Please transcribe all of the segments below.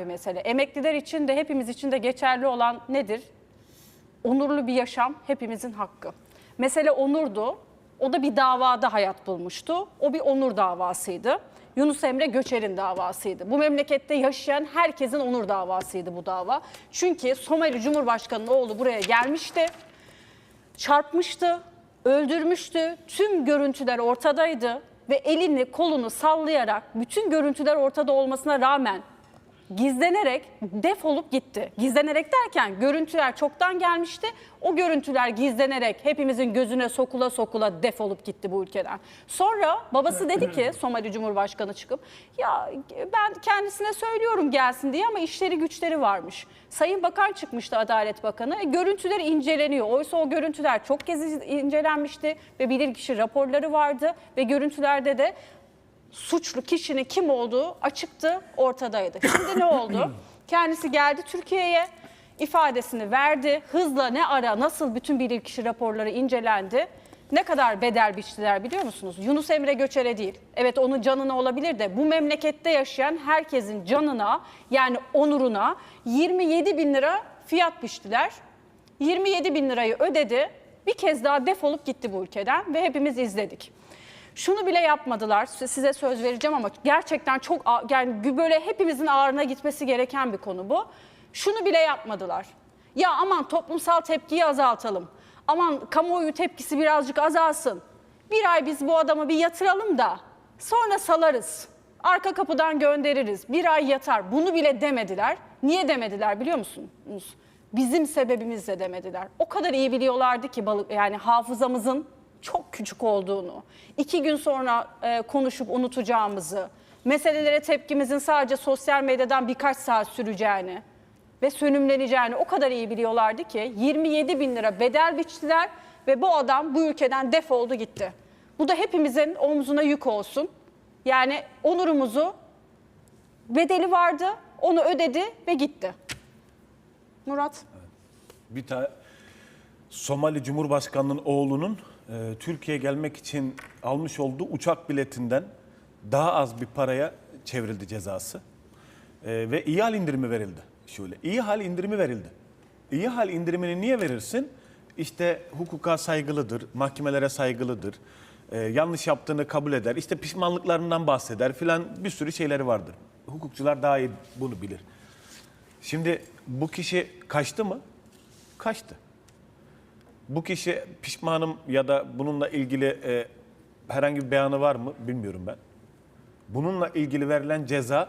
bir mesele. Emekliler için de hepimiz için de geçerli olan nedir? Onurlu bir yaşam hepimizin hakkı. Mesele onurdu. O da bir davada hayat bulmuştu. O bir onur davasıydı. Yunus Emre Göçer'in davasıydı. Bu memlekette yaşayan herkesin onur davasıydı bu dava. Çünkü Somali Cumhurbaşkanı'nın oğlu buraya gelmişti çarpmıştı, öldürmüştü. Tüm görüntüler ortadaydı ve elini kolunu sallayarak bütün görüntüler ortada olmasına rağmen gizlenerek defolup gitti. Gizlenerek derken görüntüler çoktan gelmişti. O görüntüler gizlenerek hepimizin gözüne sokula sokula defolup gitti bu ülkeden. Sonra babası dedi ki Somali Cumhurbaşkanı çıkıp ya ben kendisine söylüyorum gelsin diye ama işleri güçleri varmış. Sayın Bakan çıkmıştı Adalet Bakanı. E, görüntüler inceleniyor. Oysa o görüntüler çok kez incelenmişti ve bilirkişi raporları vardı ve görüntülerde de suçlu kişinin kim olduğu açıktı, ortadaydı. Şimdi ne oldu? Kendisi geldi Türkiye'ye, ifadesini verdi. Hızla ne ara, nasıl bütün bilirkişi raporları incelendi. Ne kadar bedel biçtiler biliyor musunuz? Yunus Emre Göçer'e değil. Evet onun canına olabilir de bu memlekette yaşayan herkesin canına yani onuruna 27 bin lira fiyat biçtiler. 27 bin lirayı ödedi. Bir kez daha defolup gitti bu ülkeden ve hepimiz izledik. Şunu bile yapmadılar. Size- söz vereceğim ama gerçekten çok yani böyle hepimizin ağrına gitmesi gereken bir konu bu. Şunu bile yapmadılar. Ya aman toplumsal tepkiyi azaltalım. Aman kamuoyu tepkisi birazcık azalsın. Bir ay biz bu adamı bir yatıralım da sonra salarız. Arka kapıdan göndeririz. Bir ay yatar. Bunu bile demediler. Niye demediler biliyor musunuz? Bizim sebebimizle demediler. O kadar iyi biliyorlardı ki balık yani hafızamızın çok küçük olduğunu, iki gün sonra e, konuşup unutacağımızı, meselelere tepkimizin sadece sosyal medyadan birkaç saat süreceğini ve sönümleneceğini o kadar iyi biliyorlardı ki 27 bin lira bedel biçtiler ve bu adam bu ülkeden defoldu gitti. Bu da hepimizin omzuna yük olsun. Yani onurumuzu bedeli vardı, onu ödedi ve gitti. Murat. Bir tane Somali Cumhurbaşkanı'nın oğlunun e, Türkiye'ye gelmek için almış olduğu uçak biletinden daha az bir paraya çevrildi cezası. E, ve iyi hal indirimi verildi. Şöyle iyi hal indirimi verildi. İyi hal indirimini niye verirsin? İşte hukuka saygılıdır, mahkemelere saygılıdır. e, yanlış yaptığını kabul eder. İşte pişmanlıklarından bahseder filan bir sürü şeyleri vardır. Hukukçular daha iyi bunu bilir. Şimdi bu kişi kaçtı mı? Kaçtı. Bu kişi pişmanım ya da bununla ilgili e, herhangi bir beyanı var mı bilmiyorum ben. Bununla ilgili verilen ceza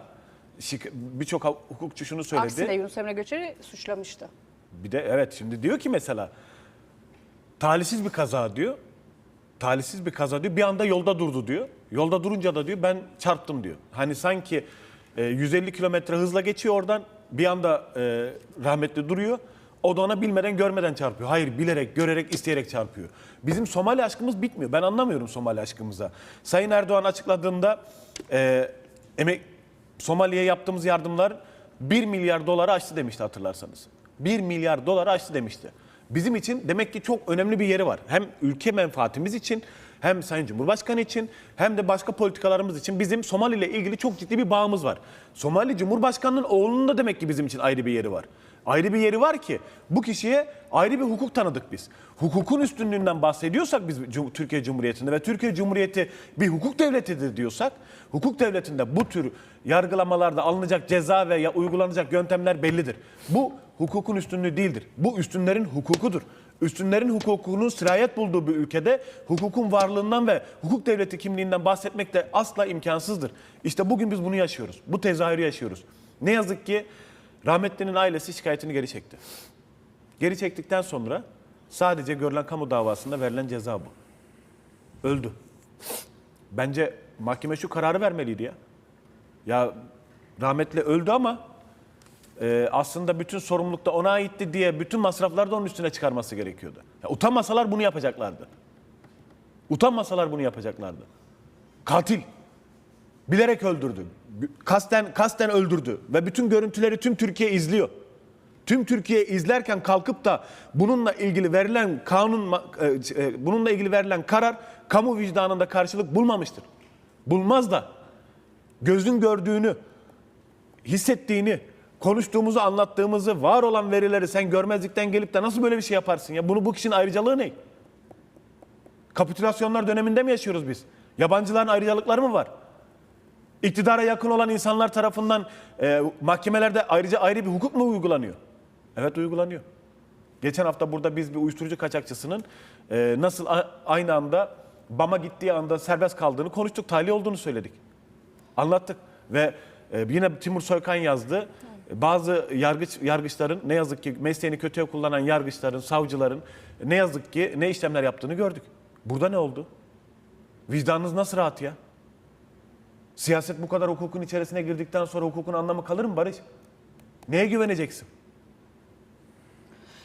şik- birçok hukukçu şunu söyledi. Aksine Yunus Emre Göçer'i suçlamıştı. Bir de evet şimdi diyor ki mesela talihsiz bir kaza diyor. Talihsiz bir kaza diyor. Bir anda yolda durdu diyor. Yolda durunca da diyor ben çarptım diyor. Hani sanki e, 150 kilometre hızla geçiyor oradan bir anda e, rahmetli duruyor. O bilmeden görmeden çarpıyor. Hayır bilerek, görerek, isteyerek çarpıyor. Bizim Somali aşkımız bitmiyor. Ben anlamıyorum Somali aşkımıza. Sayın Erdoğan açıkladığında e, emek Somali'ye yaptığımız yardımlar 1 milyar doları aştı demişti hatırlarsanız. 1 milyar doları aştı demişti. Bizim için demek ki çok önemli bir yeri var. Hem ülke menfaatimiz için hem Sayın Cumhurbaşkanı için hem de başka politikalarımız için bizim Somali ile ilgili çok ciddi bir bağımız var. Somali Cumhurbaşkanı'nın oğlunun da demek ki bizim için ayrı bir yeri var. Ayrı bir yeri var ki bu kişiye ayrı bir hukuk tanıdık biz. Hukukun üstünlüğünden bahsediyorsak biz Türkiye Cumhuriyeti'nde ve Türkiye Cumhuriyeti bir hukuk devletidir diyorsak hukuk devletinde bu tür yargılamalarda alınacak ceza ve uygulanacak yöntemler bellidir. Bu hukukun üstünlüğü değildir. Bu üstünlerin hukukudur. Üstünlerin hukukunun sirayet bulduğu bir ülkede hukukun varlığından ve hukuk devleti kimliğinden bahsetmek de asla imkansızdır. İşte bugün biz bunu yaşıyoruz. Bu tezahürü yaşıyoruz. Ne yazık ki rahmetlinin ailesi şikayetini geri çekti. Geri çektikten sonra sadece görülen kamu davasında verilen ceza bu. Öldü. Bence mahkeme şu kararı vermeliydi ya. Ya rahmetli öldü ama e, aslında bütün sorumluluk da ona aitti diye bütün masrafları da onun üstüne çıkarması gerekiyordu. Ya, utanmasalar bunu yapacaklardı. Utanmasalar bunu yapacaklardı. Katil. Bilerek öldürdü. Kasten kasten öldürdü ve bütün görüntüleri tüm Türkiye izliyor. Tüm Türkiye izlerken kalkıp da bununla ilgili verilen kanun e, e, bununla ilgili verilen karar kamu vicdanında karşılık bulmamıştır. Bulmaz da gözün gördüğünü, hissettiğini, konuştuğumuzu, anlattığımızı, var olan verileri sen görmezlikten gelip de nasıl böyle bir şey yaparsın ya? Bunu bu kişinin ayrıcalığı ne? Kapitülasyonlar döneminde mi yaşıyoruz biz? Yabancıların ayrıcalıkları mı var? İktidara yakın olan insanlar tarafından e, mahkemelerde ayrıca ayrı bir hukuk mu uygulanıyor? Evet uygulanıyor. Geçen hafta burada biz bir uyuşturucu kaçakçısının e, nasıl a- aynı anda BAM'a gittiği anda serbest kaldığını konuştuk. Tahliye olduğunu söyledik. Anlattık. Ve e, yine Timur Soykan yazdı. Bazı yargıç yargıçların ne yazık ki mesleğini kötüye kullanan yargıçların, savcıların ne yazık ki ne işlemler yaptığını gördük. Burada ne oldu? Vicdanınız nasıl rahat ya? Siyaset bu kadar hukukun içerisine girdikten sonra hukukun anlamı kalır mı Barış? Neye güveneceksin?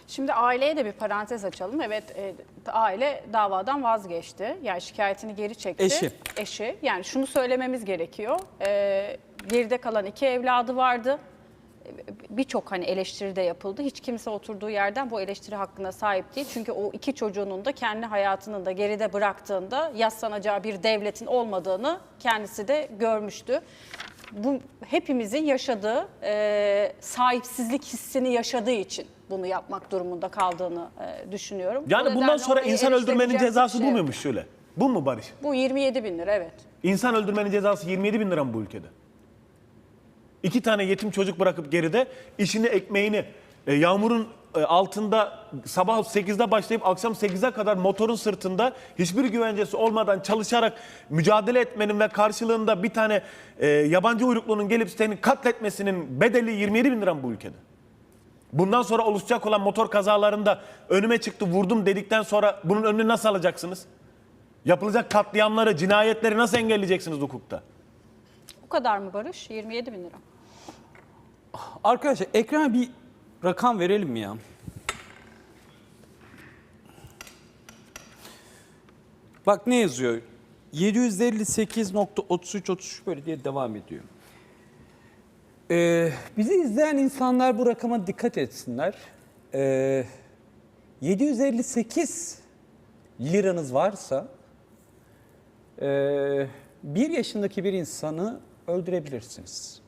Şimdi aileye de bir parantez açalım. Evet e, aile davadan vazgeçti. Yani şikayetini geri çekti. Eşi. Eşi. Yani şunu söylememiz gerekiyor. E, geride kalan iki evladı vardı. Birçok hani eleştiri de yapıldı. Hiç kimse oturduğu yerden bu eleştiri hakkına sahip değil. Çünkü o iki çocuğunun da kendi hayatının da geride bıraktığında yaslanacağı bir devletin olmadığını kendisi de görmüştü. Bu hepimizin yaşadığı e, sahipsizlik hissini yaşadığı için bunu yapmak durumunda kaldığını e, düşünüyorum. Bu Yani bundan sonra insan öldürmenin cezası bu şey yok. muymuş şöyle? Bu mu Barış? Bu 27 bin lira evet. İnsan öldürmenin cezası 27 bin lira mı bu ülkede? İki tane yetim çocuk bırakıp geride işini ekmeğini e, yağmurun e, altında sabah 8'de başlayıp akşam 8'e kadar motorun sırtında hiçbir güvencesi olmadan çalışarak mücadele etmenin ve karşılığında bir tane e, yabancı uyruklunun gelip seni katletmesinin bedeli 27 bin lira bu ülkede? Bundan sonra oluşacak olan motor kazalarında önüme çıktı vurdum dedikten sonra bunun önünü nasıl alacaksınız? Yapılacak katliamları, cinayetleri nasıl engelleyeceksiniz hukukta? Bu kadar mı Barış? 27 bin lira. Arkadaşlar ekrana bir rakam verelim mi ya? Bak ne yazıyor? 758.3333 böyle diye devam ediyor. Ee, bizi izleyen insanlar bu rakama dikkat etsinler. Ee, 758 liranız varsa ee, bir yaşındaki bir insanı öldürebilirsiniz.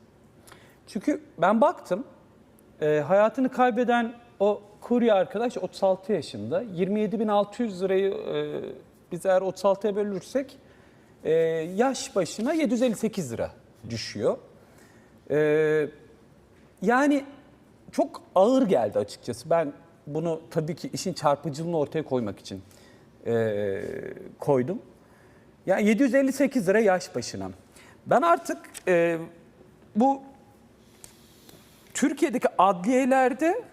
Çünkü ben baktım, e, hayatını kaybeden o kurye arkadaş 36 yaşında. 27.600 lirayı e, biz eğer 36'ya bölürsek e, yaş başına 758 lira düşüyor. E, yani çok ağır geldi açıkçası. Ben bunu tabii ki işin çarpıcılığını ortaya koymak için e, koydum. Yani 758 lira yaş başına. Ben artık e, bu Türkiye'deki adliyelerde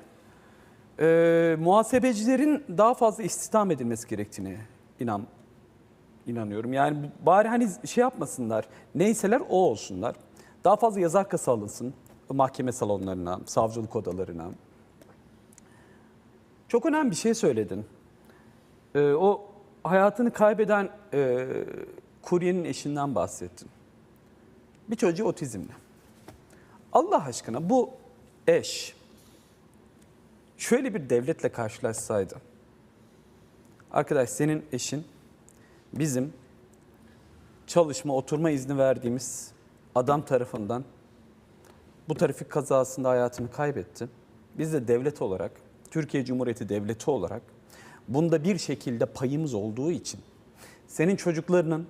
e, muhasebecilerin daha fazla istihdam edilmesi gerektiğini inan inanıyorum. Yani bari hani şey yapmasınlar, neyseler o olsunlar. Daha fazla yazar kasa alınsın mahkeme salonlarına, savcılık odalarına. Çok önemli bir şey söyledin. Ee, o hayatını kaybeden e, kuryenin eşinden bahsettin. Bir çocuğu otizmli. Allah aşkına bu eş şöyle bir devletle karşılaşsaydı. Arkadaş senin eşin bizim çalışma, oturma izni verdiğimiz adam tarafından bu trafik kazasında hayatını kaybetti. Biz de devlet olarak, Türkiye Cumhuriyeti Devleti olarak bunda bir şekilde payımız olduğu için senin çocuklarının